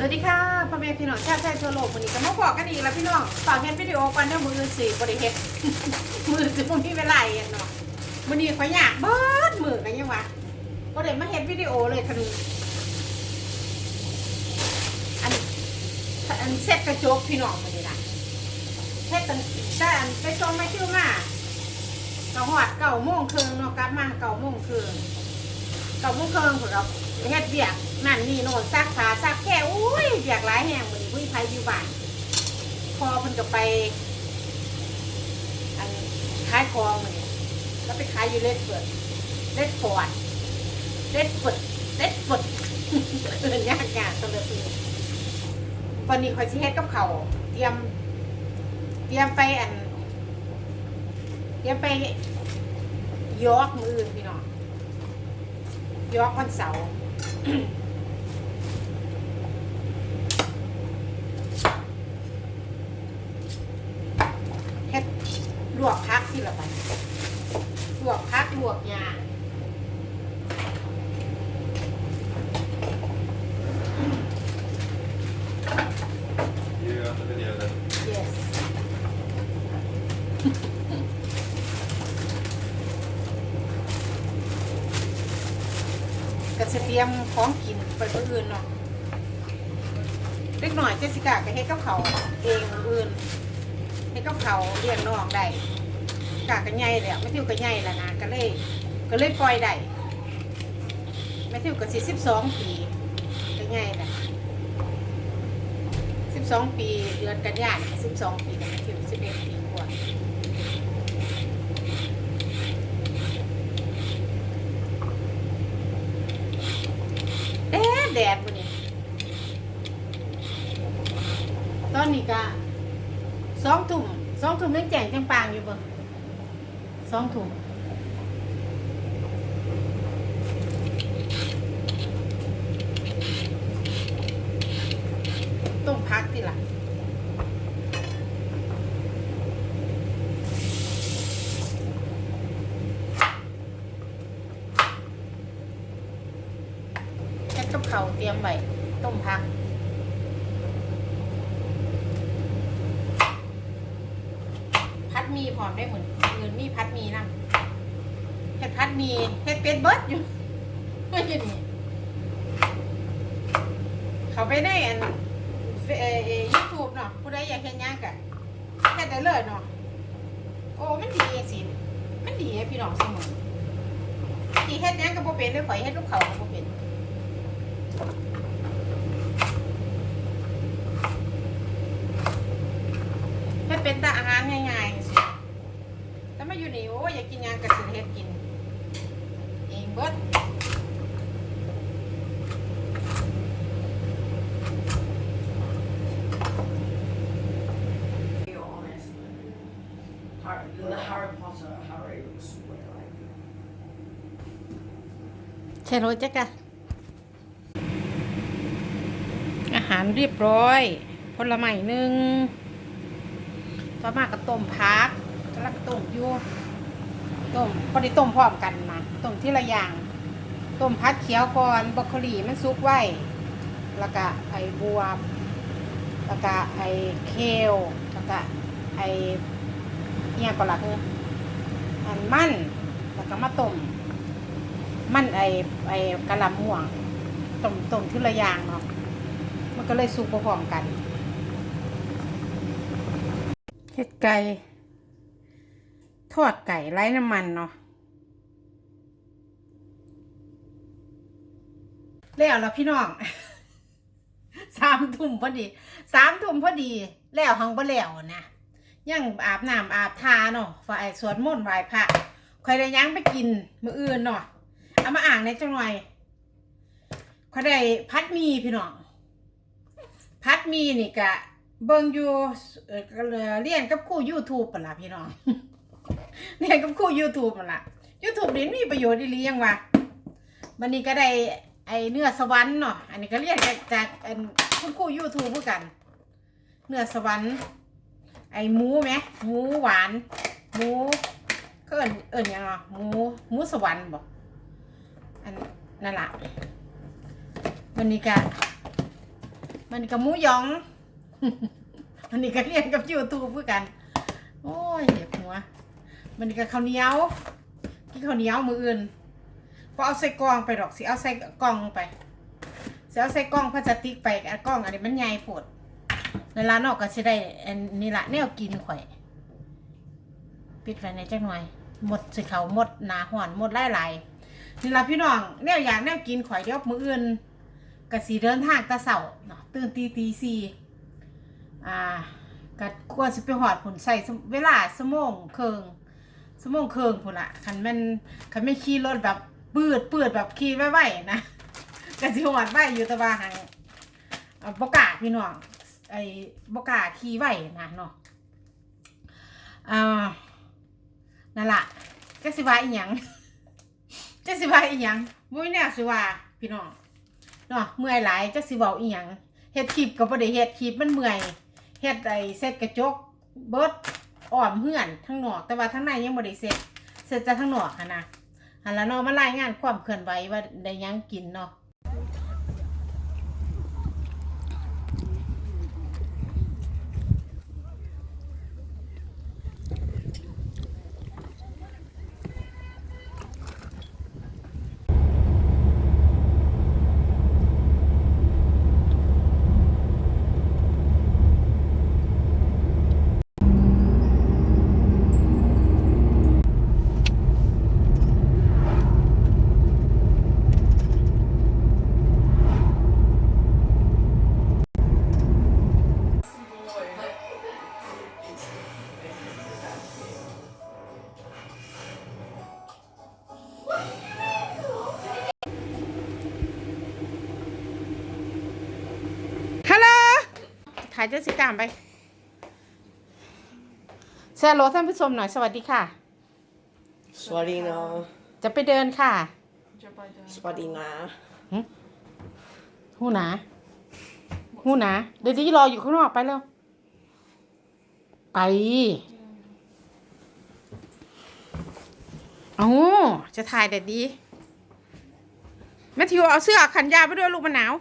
สวัสดีค่ะพ่อแม่พี่น้องชาวไทยทั่วโลกวันนี้ก็มาบอกกันอีกแล้วพี่น้องฝากเห็นวิดีโอกันเด้อมืออื่บริเฮ็ดมือจะบ่มีเวลาเองเนาะวันนี้ขอยอยากเบิดมือกันยังวะบ่ได้มาเฮ็ดวิดีโอเลยคันอันอันเซ็ตกระจกพี่น้องมันนี่ล่ะเฮ็ดตั้งแต่อันไปส่งมาคิวมาก็ฮอดเก้าโมงครึ่งเนาะกลับมาเก้าโมงครึ่งกับมุ้งเคิงของเราเฮ็ดเบียก นั่นนี่โน่นซักผ้าซักแค่อุ้ยเบียกหลายแห่งเหมือนผู้ไทยอยู่บ้านพอเพิ่นก็ไป อันขายของมันนี่แล้วไปขายอยู่เลดเฟิดเลดฟอดเลดฟอร์ดเลดฟอร์ดเอินยากยากตัวละสิวันนี้คอยสิเฮ็ดกับเขาเตรียม เตรียมไปอันเตรียมไปยอกมืออื่นพี่น้องยอกวันเสาร์ เฮ็ดลวกพักที่ ละบันลวกพักลวกยา You got the video then. yes ก็จะเตรียมของกินไปเพื่ออื่นเนาะเล็กหน่อยเจสสิก้าก็เฮ็ดกับเขาวเองมื้ออื่นเฮ็ดกับเขาวเลี้ยงน้องได้ กาก็ใหญ่แล้วไม่ทิวก็ใหญ่แล้วนะก็เลยก็เลยปล่อยได้แม่ทิวก็สิสิบสองปีก็ใหญ่แหละสิบสองปีเดือนกันยายนสิบสองปีกับแม่ทิวสิบเอ็ดปีกว่าแดดแดดวันนี้ตอนนี้ก็สองถุ่มสองถุ่มยังแจ่งจังปางอยู่บ่ สองถุ่มต้มพักทีหลังแค่กับเขาเตรียมไว้ต้มพัก พัด หอมได้เหมือนเงินมีพัดมีนะเฮ็ดพัดมีเฮ็ดเป็ดเบิร์ดอยู่ไม่ใช่นี่เขาไปได้อันเอ่ยูทูบเนาะผู้ใดอยากเห็นหยังกะเฮ็ดได้เลยเนาะโอ้มันดีสิมันดีพี่น้องเสมอที่เฮ็ดหยังก็บ่เป็นด้อข่อยเฮ็ดลูกเขาก็บ่เป็นเฮ็ดเป็นแต่อาหารง่ายๆสิแต่มาอยู่นี่โอ้ยอยากกินหยังก็สิเฮ็ดกิน เองเบิด be honest. Harry, the Harry Potter, Harry was way like ใช่รถจ๊ะกะอาหารเรียบร้อย ผลไม้หนึ่งต่อมาก็ต้มพักแล้วก็ต้มยู่ ต้มพอได้ต้มพร้อมกันนะต้มที่ละอย่างต้มพัดเขียวก่อนบรอกโคลีมันซุกไว้แล้วก็ไอ้บวบแล้วก็ไอ้เคลแล้วก็ไอ้เอียก็ละคืออันมันแล้วก็มาต้มมันไอไอกะหล่ำม่วงต้มต้มทีละอย่างเนาะมันก็เลยสุกพร้อมกันเฮ็ดไก่ ทอดไก่ไร้น้ำมันเนาะแล้วแล้วพี่น้องสามทุ่มพอดีสามทุ่มพอดี แล้วหังบ่แล้วนะยังอาบน้ำอาบทาเนาะฝ่ายสวดมนต์ไหว้พระคอยได้ยังไปกินมืออื่นเนาะเอามาอ่างในจังหน่อยเขาได้พัดมีพี่น้องพัดมีนี่กะเบิ่งอยู่เรียนกับครู YouTube ปะล่ะพี่น้อง เรียนกับครู YouTube ปะล่ะ YouTube นี่มีประโยชน์ดีหรือยังวะวันนี้ก็ได้ไอเนื้อสวรรค์เนาะ อันนี้ก็เรียนจากจากอันคุณครู YouTube เหมือนกัน เนื้อสวรรค์ ไอหมูไหมหมูหวาน หมูก็เอิญเอิญยังไงหมูหมูสวรรค์บอกอันนั่นแหละวันนี้ก็มันกับหมูยองอันนี้ก็เรียนกับยูทูบเพื่อกัน โอ้ยเห็บหัว มันก็ข้าวเหนียวกินข้าวเหนียวมืออื่นก็เอาใส่กล่องไปดอกสิเอาใส่กล่องไปสิเอาใส่กล่องพลาสติกไปกล่องอันนี้มันใหญ่โพดในร้านนอกก็สิได้อันนี้ละแนวกินข่อยปิดไว้ในจักหน่อยหมดสิเขาหมดหนาหอนหมดหลายหลายนี่ละพี่น้องแนวอยากแนวกินข่อยเดี๋ยวมืออื่นก็สิเดินทางตะเสาเนาะตื่นตีตีสี่อ่าก็ควรสิไปหอดผลใส่เวลาสมงเคิง สมองเคิงพุ่นละคันแมันคันไม่ขี่รถแบบปืดปืดแบบขี่ไว้ๆนะก็สิหอดไว้อยู่แต่ว่าหังบกาพี่น้องไอ้บกาขี่ไว้นะเนาะอ่านั่นล่ะจะสิว่าอีหยังจะสิว่าอีหยังมุ้ยแนวสิว่าพี่น้องเนาะเมื่อยหลายจะสิเว้าอีหยังเฮ็ดคลิปก็บ่ได้เฮ็ดคลิปมันเมื่อยเฮ็ดไอ้เซ็ตกระจกเบิด อ้อมเฮือนทั้งนอก แต่ว่าทั้งในยังบ่ได้เสร็จเสร็จจะทั้งนอกหั่นนะหันละเนาะมารายงานความเคลื่อนไหวว่าได้ยังกินเนาะ ถ่ายเจสสิกามไปแซลโหลท่านผู้ชมหน่อยสวัสดีค่ะ สวัสดีนะจะไปเดินค่ะสวัสดีนะหูหนาหูหนาเดี๋ยวนี้รออยู่ข้างนอกไปแล้ว ไปเอาจะถ่ายแต่ดีแมทธิวเอาเสื้อขันยาวไปด้วยลูกมันหนาว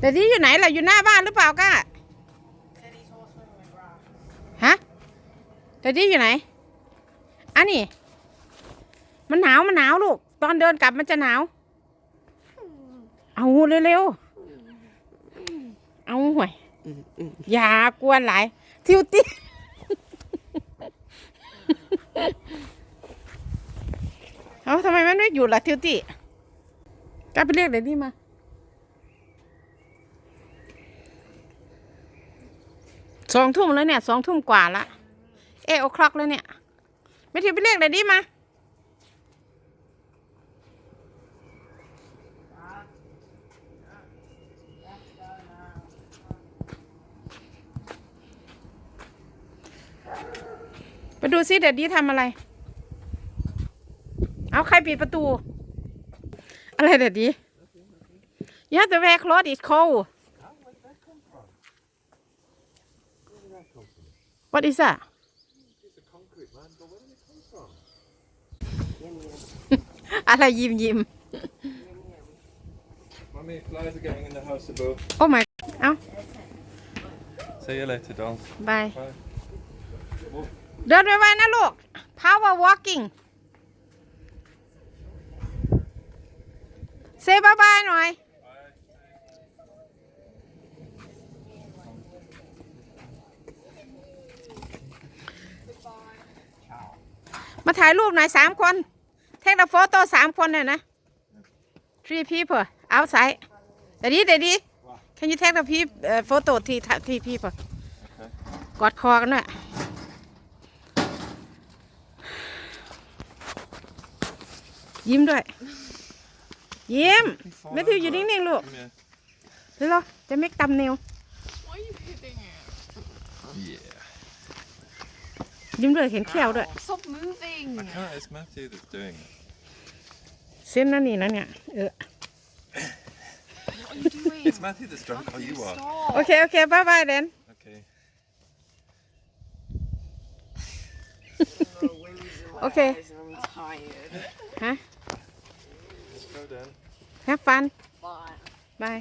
เดี๋ยวนี้อยู่ไหนล่ะอยู่หน้าบ้านหรือเปล่าก้าฮะเดี๋ยวนี้อยู่ไหนอันนี้มันหนาวมันหนาวลูก ตอนเดินกลับมันจะหนาว เอาเร็วๆเอาห่วยอย่ากวนหลาย ทิวติเอาทำไมมันไม่อยู่ล่ะทิวติกลับไปเรียกเดี๋ยวนี้มา สองทุ่มแล้วเนี่ยสองทุ่มกว่าละเอโอคล็อกแล้วเนี่ย ไม่ทิวไปเรียกเลยวนี้มาไปดูซิเดี๋ยวนี้ทำอะไร เอาใครปิดประตู อะไรเดี๋ยวนี้ You have to wear clothes, it's cold. What is that? It's a concrete man, but where did it come from? อะ ไรยิ้มยิ้ม Mummy, flies are getting in the house above. โอ้ my เอา See you later, Don. บาย Bye. เดินไวๆนะลูก power walking เซบายบายหน่อย มาถ่ายรูปหน่อยสามคน เทค the photo สามคนเลยนะ three people outside เดี๋ยวดีเดี๋ยวดี can you take the pe- เอ่อ photo three three people กอดคอกันด้วยยิ้มด้วย ยิ้มแมทธิวอยู่นิ่งๆลูก Come here. เร็วๆจะไม่ตำเนว Yeah. ยิ้มด้วยเห็นแควด้วย Stop moving. I can't, it's Matthew that's doing it. เส้นนั่นนี่นะเนี่ยเออ What are you doing? It's Matthew that's drunk, or you are. Stop. โอเค โอเคบายบายเดน Okay. Okay. I'm tired. ฮะ Let's go down. have fun Bye. bye